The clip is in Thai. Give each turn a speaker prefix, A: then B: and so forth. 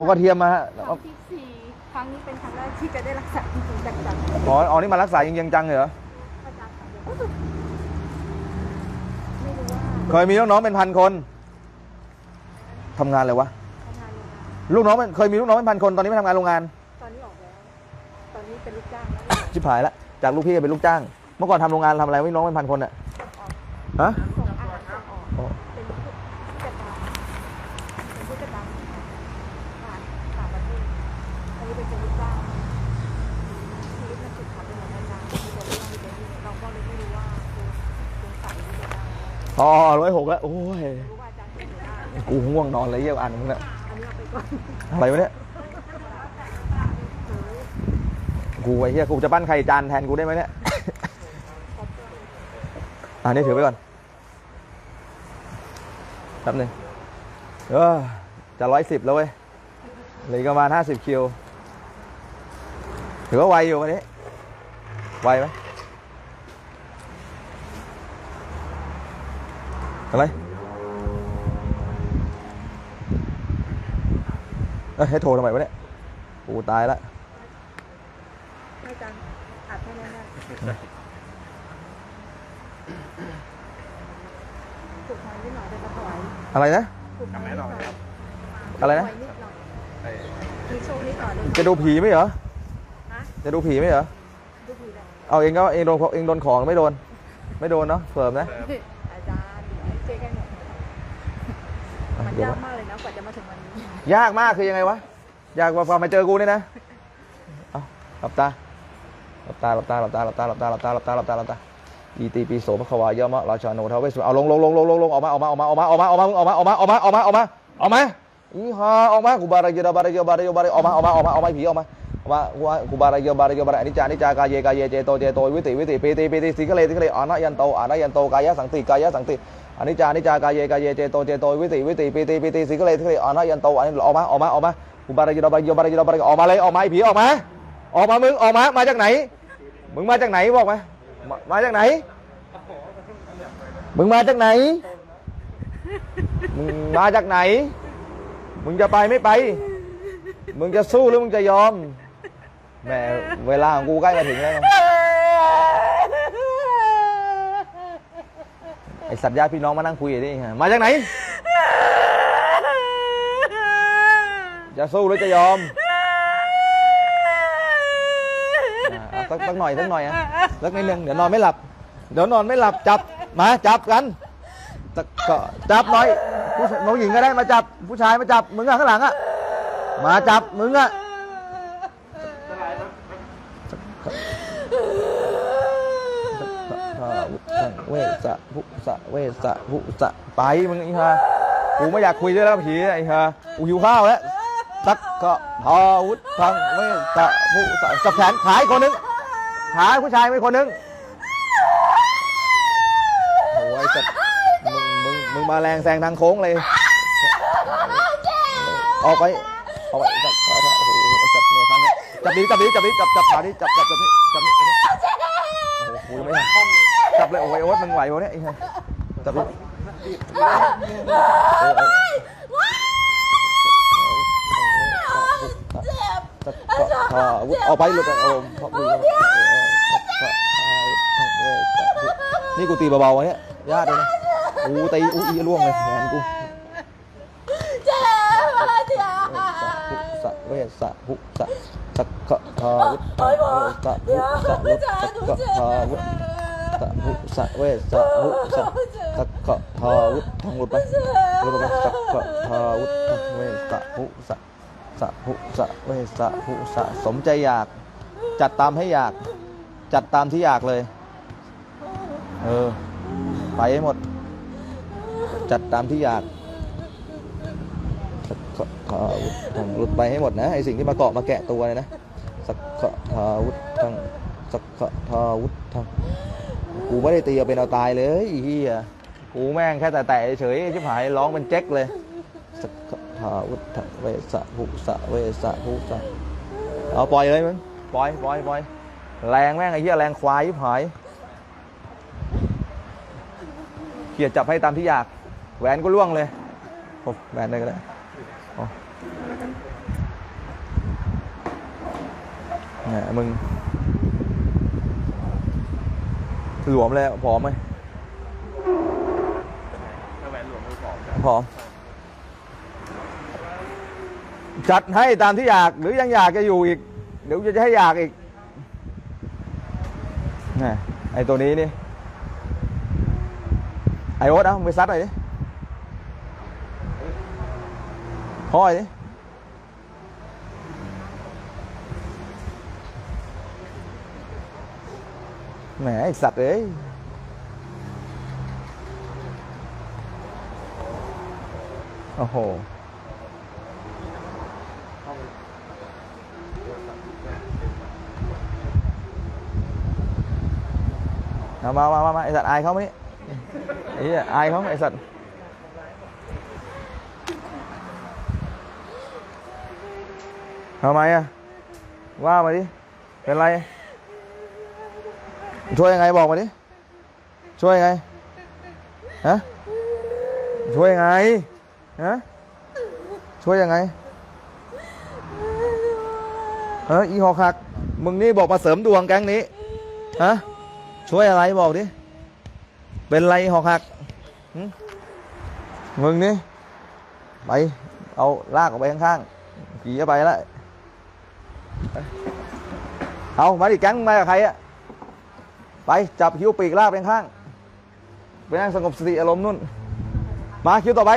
A: ผมก็เทียมมาฮะ
B: ครั้งที่สี่ครั้งนี้เป็นครั้งแรกที่จะได้รักษาจริงๆจังๆ
A: อ๋ออ๋อนี่มารักษาจริงๆจังเลยเหรอ
B: อาจารย์ค่ะไม่รู้ว่า
A: เคยมีลูกน้องเป็นพันคนทำงานอะไรวะ
B: ทำงานโรงงาน
A: ลูกน้องเป็นเคยมีลูกน้องเป็นพันคนตอนนี้ไม่ทำงานโรงงาน
B: ตอนนี้ออกแล้ว ตอนนี้เป็นลูกจ้างแล้ว
A: ชิบหายละจากลูกพี่เป็นลูกจ้าง เมื่อก่อนทำโรงงานทำอะไรไม่น้องเป็นพันคนอะฮะ
B: ส่งอาหารส่งออก
A: อ๋อ
B: เป็นผู้จัดการเป็นผู้จัดการผ่านต่างประเทศอันนี้เป็นลูกจ้างชีวิตมันสุดขับเป็นเหมือนกันนะเป็นคนที่เราเป็นเราก็เลยไม่รู้ว่าคือเป็นสายที่จะได้
A: อ๋อร้อยหกแล้ว โอ้ย กูง่วงนอนเลยเยี่ยอ่านมึงเนี่ย
B: อันนี้เอะ
A: ไรวะเนี่ย กูไอ้เหี้ย กูจะปั้นไข่จานแทนกูได้ไหมเนี่ย อันนี้ถือไว้ก่อนแป๊บนึงเออจะร้อยสิบแล้วเว้ยเหลือประมาณห้าสิบคิว ถือว่าไวอยู่วันนี้ ไวไหม อะไรเอ้ยให้โทรทำไมวะเนี่ยกูตายละ
B: ให้อาจารย์อัดให้แน่ๆถูกหวยนิดหน่อยแต่ก็ถวาย
A: อะไรนะ
B: ถูกหวยนิดหน่อย
A: อะไรนะ
B: ถูกหวยนิดหน่อยมีโชคนิดหน่อยเลย
A: จะดูผีไหมเหรอ
B: ฮะ
A: จะดูผีไหมเหรอ
B: ดูผีได้
A: เอาเองก็เองโดนเองโดนของไม่โดน ไม่โดนเนาะเฟิร์มนะ
B: อาจารย์เจ๊กันหน่อยมัน
A: เดี๋ยว ยา
B: กมากเลยนะกว่าจะมาถึงวันนี้
A: ยากมากคือยังไงวะ ยากกว่ามาเจอกูเนี่ยนะ เอาหลับตา หลับตา หลับตา หลับตา หลับตา หลับตา หลับตา หลับตา หลับตา หลับตา อีตีปีโสภควายามะราชาโนทาเวสสุเอาลงลงลงลงลงลงออกมาออกมาออกมาออกมาออกมาออกมาออกมาออกมาออกมาออกมาออกมาออกมาอีฮาออกมากูบาระเยดาบาระเยบาระเยบาระออกมาออกมาออกมาออกมาผีออกมาออกมากูกูบาระเยบาระเยบาระอนิจจานิจจากายเยกายเยเจโตเจโตวิติวิติปีติปีติสิกเลสิกเลอานะยันโตอานะยันโตกายะสังติกายะสังติ อนิจจานิจากายเยกายเยเจโตเจโตวิติวิติปีติปีติสิกเลยสิกเลยอานะยันโตอันนี้ออกมาออกมาออกมากูบาระเยดาบาระเยบาระเยบาระออกมาเลยออกมาไอ้ผีออกมาออกมามึงออกมามาจากไหน มึงมาจากไหนบอกมามามาจากไหน มึงมาจากไหนมึงมาจากไหน มึงจะไปไม่ไป มึงจะสู้หรือมึงจะยอมแหมเวลาของกูใกล้มาถึงแล้วนะ ไอสัตว์ญาติพี่น้องมานั่งคุยดิฮะมาจากไหน จะสู้หรือจะยอมอะเอาสักสักหน่อยสักหน่อยอะสักนิดนึงเดี๋ยวนอนไม่หลับ เดี๋ยวนอนไม่หลับจับมาจับกันตะก็จับหน่อยผู้ชายน้องหญิงก็ได้มาจับผู้ชายมาจับมึงอะข้างหลังอะมาจับมึงอะ เวสะภุสะเวสะภุสะไปมึงไอ้ห่ากูไม่อยากคุยด้วยแล้วผีไอ้ห่ากูหิวข้าวแล้วตักก็ทอวุฒทังเวสะภุสะจับแขนขายคนนึงขายผู้ชายไม่คนนึงโอ้ยจัดมึงมึงมึงมาแรงแซงทางโค้งเลย ออกไปออกไปจับขาโอ้โหจับเลยครั้งนี้จับนี้จับนี้จับนี้จับจับขานี้จับจับจับนี้จับนี้จับนี้โอ้โหไม่ทัน จับเลยโอ้ยโอ๊ตมึงไหววะเนี่ยไอ้เหี้ยจับนี้เออเออจับขาวุธออกไปหลุดโอ้พอมือนี่กูตีเบาๆวะเนี่ยญาติเลยนะกูตีอุ้ยร่วงเลยแขนกู เจ็บเจ็บ สะเวสะหุสะสักขะทาวุฒะเวสะหุสะวุฒสักะทาวุ ฒะหุสะเวสะหุสะสักขะทาวุฒทั้งหมดไปหมดไปสักขะทาวุฒะเวสะหุสะสะหุสะเวสะหุสะสมใจอยาก จัดตามให้อยาก จัดตามที่อยากเลย เออ ไปให้หมด จัดตามที่อยากสักขะทาวุธทังหลุดไปให้หมดนะไอสิ่งที่มาเกาะมาแกะตัวเลยนะสักขะทาวุธทังสักขะทาวุธทัง กูไม่ได้ตีเอาเป็นเอาตายเลยไอ้เหี้ยกูแม่งแค่แต่แต่เฉยชิบหายร้องเป็นเจ็คเลยสักถาวุฒเวสะภุสะเวสะภุสะเอาปล่อยเลยมึงปล่อยปล่อยปล่อยแรงแม่งไอ้เหี้ยแรงควายชิบหายเขี่ยดจับให้ตามที่อยากแหวนก็ล่วงเลยโอ้แหวนได้ก็ได้เนี่ยมึง หลวมเลยผอมไหม
C: ถ้าแหวนหลวงมือผอม
A: ผอม จัดให้ตามที่อยากหรือยังอยากจะอยู่อีก เดี๋ยวจะให้อยากอีกนี่ไอตัวนี้นี่ ไอโอ๊ตเอามึงไปซัดหน่อยดิห้อยดิ แหมไอสัตว์เอ้ยโอ้โหเอามามามามาไอสัตว์อายเขาไหมนี่ไอ้เหี้ยอายเขาไอสัตว์ทำไมอะว่ามาดิ เป็นไร ช่วยยังไงบอกมาดิ ช่วยยังไง ฮะ ช่วยยังไง ฮะ ช่วยยังไง เอออีหอกหัก มึงนี่บอกมาเสริมดวงแก๊งนี้ ฮะ ช่วยอะไรบอกดิ เป็นไรหอกหัก มึงนี่ ไป เอาลากออกไปข้างๆขี่จะไปแล้ว เอามาดิแก๊งมากับใครอะ ไปจับคิ้วปีกลากไปข้าง ไปนั่งสงบสติอารมณ์นู่น มาคิ้วต่อไป